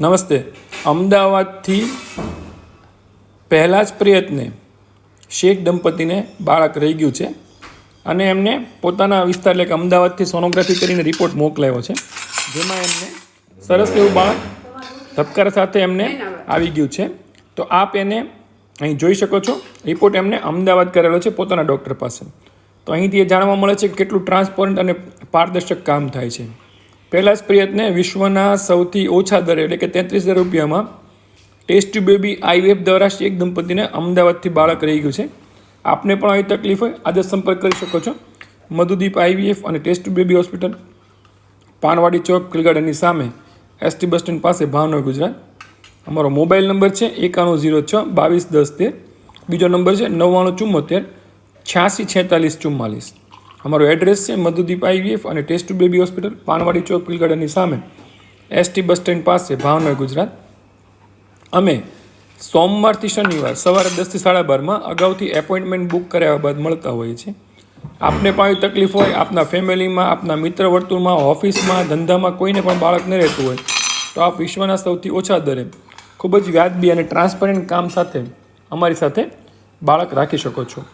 નમસ્તે. અમદાવાદથી પહેલા જ પ્રયત્ને શેખ દંપતીને બાળક રહી ગયું છે અને એમને પોતાના વિસ્તાર એટલે કે અમદાવાદથી સોનોગ્રાફી કરીને રિપોર્ટ મોકલાયો છે, જેમાં એમને સરસ એવું બાળક ધબકાર સાથે એમને આવી ગયું છે. તો આપ એને અહીં જોઈ શકો છો. રિપોર્ટ એમને અમદાવાદ કરેલો છે પોતાના ડૉક્ટર પાસે. તો અહીંથી એ જાણવા મળે છે કે કેટલું ટ્રાન્સપરન્ટ અને પારદર્શક કામ થાય છે. પહેલાં જ પ્રયત્ને વિશ્વના સૌથી ઓછા દરે, એટલે કે તેત્રીસ હજાર રૂપિયામાં ટેસ્ટ બેબી આઈવીએફ દ્વારા શેખ દંપતીને અમદાવાદથી બાળક રહી ગયું છે. આપને પણ આવી તકલીફ હોય, આજે સંપર્ક કરી શકો છો. મધુદીપ આઈવીએફ અને ટેસ્ટ બેબી હોસ્પિટલ, પાનવાડી ચોક કિલગાર્ડનની સામે, એસટી બસ સ્ટેન્ડ પાસે, ભાવનગર, ગુજરાત. અમારો મોબાઈલ નંબર છે એકાણું ઝીરો છ બાવીસ દસ તેર. બીજો નંબર છે નવ્વાણું ચુમ્મોતેર છ્યાસી છેતાલીસ ચુમ્માલીસ અમારો એડ્રેસ છે મધુદીપ આઈવીએફ અને ટેસ્ટ બેબી હોસ્પિટલ પાનવાડી ચોક કિલગાર્ડનની સામે. એસટી બસ સ્ટેન્ડ પાસે, ભાવનગર, ગુજરાત. અમે સોમવારથી શનિવાર સવારે દસથી સાડા બારમાં અગાઉથી એપોઇન્ટમેન્ટ બુક કરાવ્યા બાદ મળતા હોઈએ છીએ. આપને પણ આવી તકલીફ હોય, આપના ફેમિલીમાં આપના મિત્ર વર્તુળમાં ઓફિસમાં ધંધામાં કોઈને પણ બાળક ન રહેતું હોય, તો આપ વિશ્વના સૌથી ઓછા દરે ખૂબ જ વ્યાજબી અને ટ્રાન્સપરન્ટ કામ સાથે, અમારી સાથે બાળક રાખી શકો છો.